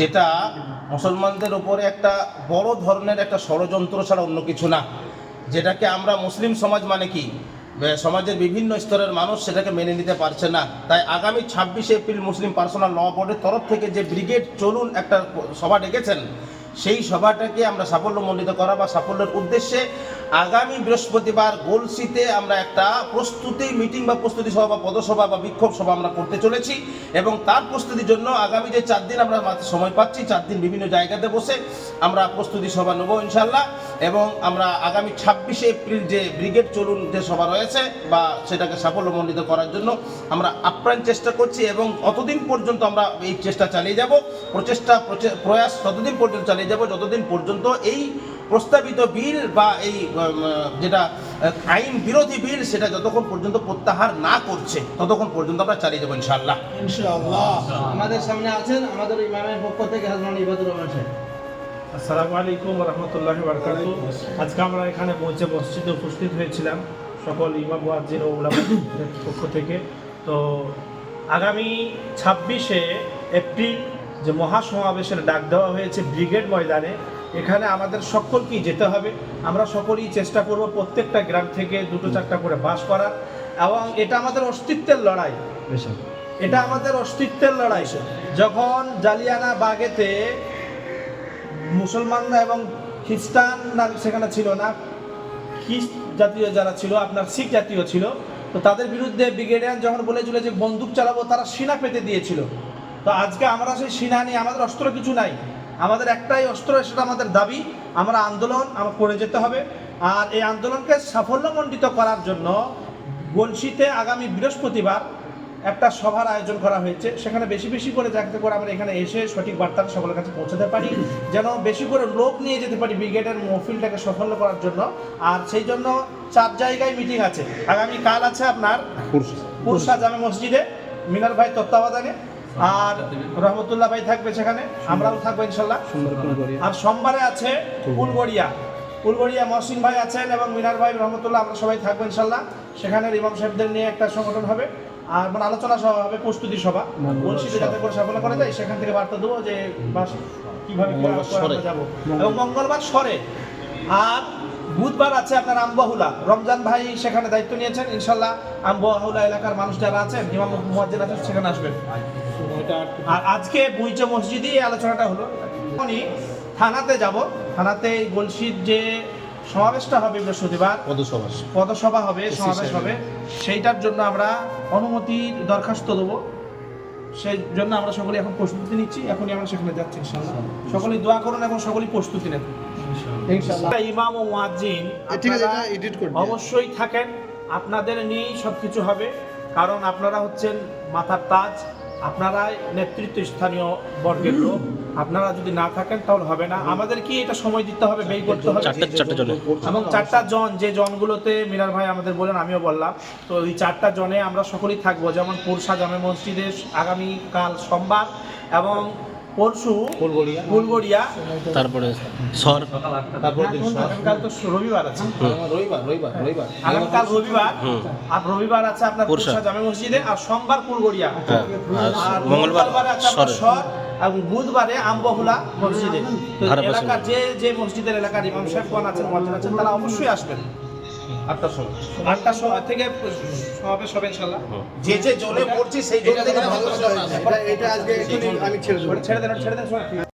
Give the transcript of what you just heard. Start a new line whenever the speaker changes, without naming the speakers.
যেটা মুসলমানদের উপরে একটা বড় ধরনের একটা ষড়যন্ত্র ছাড়া অন্য কিছু না। যেটাকে আমরা মুসলিম সমাজ মানে কি? সমাজের বিভিন্ন স্তরের মানুষ সেটাকে মেনে নিতে পারছে না। তাই আগামী ছাব্বিশে এপ্রিল মুসলিম পার্সোনাল ল বোর্ডের তরফ থেকে যে ব্রিগেড চলুন একটা সভা ডেকেছেন সেই সভাটাকে আমরা সাফল্যমণ্ডিত করা বা সাফল্যের উদ্দেশ্যে আগামী বৃহস্পতিবার গোলসিতে আমরা একটা প্রস্তুতি মিটিং বা প্রস্তুতি সভা বা পদসভা বা বিক্ষোভ সভা আমরা করতে চলেছি এবং তার প্রস্তুতির জন্য আগামী যে চার দিন আমরা সময় পাচ্ছি, চার দিন বিভিন্ন জায়গাতে বসে আমরা প্রস্তুতি সভা নেব ইনশাল্লাহ এবং আমরা আগামী ছাব্বিশে এপ্রিল যে ব্রিগেড চলুন যে সভা রয়েছে বা সেটাকে সাফল্যমণ্ডিত করার জন্য আমরা আপ্রাণ চেষ্টা করছি এবং অতদিন পর্যন্ত আমরা এই চেষ্টা চালিয়ে যাব। প্রচেষ্টা, প্রচে- প্রয়াস ততদিন পর্যন্ত চালিয়ে যাব যতদিন পর্যন্ত এই প্রস্তাবিত বিল বা এই যেটা আইন বিরোধী বিল সেটা যতক্ষণ পর্যন্ত প্রত্যাহার না করছে ততক্ষণ পর্যন্ত আমরা চালিয়ে যাব ইনশাআল্লাহ।
আমাদের সামনে আছেন আমাদের ইমামের পক্ষ থেকে হাজমান ইবাদুর রহমান সাহেব।
আসসালামু আলাইকুম রহমতুল্লাহ বারকাতু আজকে আমরা এখানে পৌঁছে মসজিদে উপস্থিত হয়েছিলাম সকল ইমাম মুয়াজ্জিন ও পক্ষ থেকে। তো আগামী ছাব্বিশে এপ্রিল যে মহাসমাবেশের ডাক দেওয়া হয়েছে ব্রিগেড ময়দানে। এখানে আমাদের সকলকেই যেতে হবে। আমরা সকলেই চেষ্টা করব প্রত্যেকটা গ্রাম থেকে দুটো চারটা করে বাস করার। এবং এটা আমাদের অস্তিত্বের লড়াই। এটা আমাদের অস্তিত্বের লড়াই। যখন জালিয়ানা বাগেতে মুসলমানরা এবং খ্রিস্টানরা সেখানে ছিল না খ্রিস্ট জাতীয় যারা ছিল আপনার শিখ জাতীয় ছিল তো তাদের বিরুদ্ধে ব্রিগেডিয়ান যখন বলেছিল যে বন্দুক চালাবো তারা সিনা পেতে দিয়েছিল। তো আজকে আমরা সেই সিনা নিয়ে আমাদের অস্ত্র কিছু নাই। আমাদের একটাই অস্ত্র সেটা আমাদের দাবি। আমরা আন্দোলন আমার করে যেতে হবে। আর এই আন্দোলনকে সাফল্যমণ্ডিত করার জন্য গলসিতে আগামী বৃহস্পতিবার একটা সভার আয়োজন করা হয়েছে। সেখানে বেশি বেশি করে যাতে করে আমরা এখানে এসে সঠিক বার্তাটা সকলের কাছে পৌঁছাতে পারি যেন বেশি করে লোক নিয়ে যেতে পারি ব্রিগেডের মহফিলটাকে সফল করার জন্য। আর সেই জন্য চার জায়গায় মিটিং আছে। আগামী কাল আছে আপনার পুরসা জামে মসজিদে মিনার ভাই তত্ত্বাবধানে। আর রহমতুল্লাহ ভাই থাকবে সেখানে আমরাও থাকব ইনশাল্লাহ। আর সোমবারে আছে ফুলগড়িয়া। ফুলগড়িয়া মহসিন ভাই আছেন এবং মিনার ভাই রহমতুল্লাহ আমরা সবাই থাকব ইনশাল্লাহ। সেখানে ইমাম সাহেবদের নিয়ে একটা সংগঠন হবে আর মানে আলোচনা সভা হবে প্রস্তুতি সভা। বলছিতে যাতে করে সাফল্য করা যায় সেখান থেকে বার্তা দেবো যে কীভাবে। যাব। এবং মঙ্গলবার সরে। আর বুধবার আছে আপনার আমবাহুলা। রমজান ভাই সেখানে দায়িত্ব নিয়েছেন ইনশাল্লাহ আমবাহুলা এলাকার মানুষ যারা আছেন ইমাম মুয়াজ্জিন আছেন সেখানে আসবেন। আর আজকে বুইচা মসজিদে আলোচনাটা হলো। এখনই থানাতে যাব। থানাতে এই যে সমাবেশটা হবে বৃহস্পতিবার।
পদসভা।
পদসভা হবে সমাবেশ হবে। সেইটার জন্য আমরা অনুমতির দরখাস্ত দেবো। সেই জন্য আমরা সকলে এখন প্রস্তুতি নিচ্ছি। এখনই আমরা সেখানে যাচ্ছি ইনশাআল্লাহ। সকলেই দোয়া করুন এবং সকলেই প্রস্তুতি নেন। ইনশাআল্লাহ। ইমাম ও মুয়াজ্জিন আপনারা অবশ্যই থাকেন। আপনাদের নিয়েই সব কিছু হবে। কারণ আপনারা হচ্ছেন মাথার তাজ। আপনারা নেতৃত্ব স্থানীয় বর্গের লোক। আপনারা যদি না থাকেন তাহলে হবে না। আমাদের কি এটা সময় দিতে হবে ব্যয় করতে হবে? এবং চারটা জন যে জনগুলোতে মিনার ভাই আমাদের বলেন আমিও বললাম। তো ওই চারটা জনে আমরা সকলেই থাকব। যেমন পুরসা জামে মসজিদে আগামীকাল সোমবার এবং পরশু ফুলগড়িয়া।
তারপরে সর।
তারপর দিন
আগামীকাল তো রবিবার আছে।
রবিবার রবিবার রবিবার।
আগামীকাল রবিবার। আর রবিবার আছে আপনার
পুরসা।
জামে মসজিদে আর সোমবার ফুলগড়িয়া।
হ্যাঁ, আর মঙ্গলবার
আছে আপনার
সর।
এবং বুধবারে আম্বহুলা মসজিদে। এলাকার যে যে মসজিদের এলাকার ইমাম সাহেবগণ আছেন মসজিদ আছেন তারা অবশ্যই আসবেন।
আটটার সময়।
আটটার সময় থেকে সমাবেশ হবে ইনশাল্লাহ।
যে যে জলে পড়ছি সেই জলে
এটা আজকে আমি ছেড়ে দেবো।
ছেড়ে দেন ছেড়ে দেন।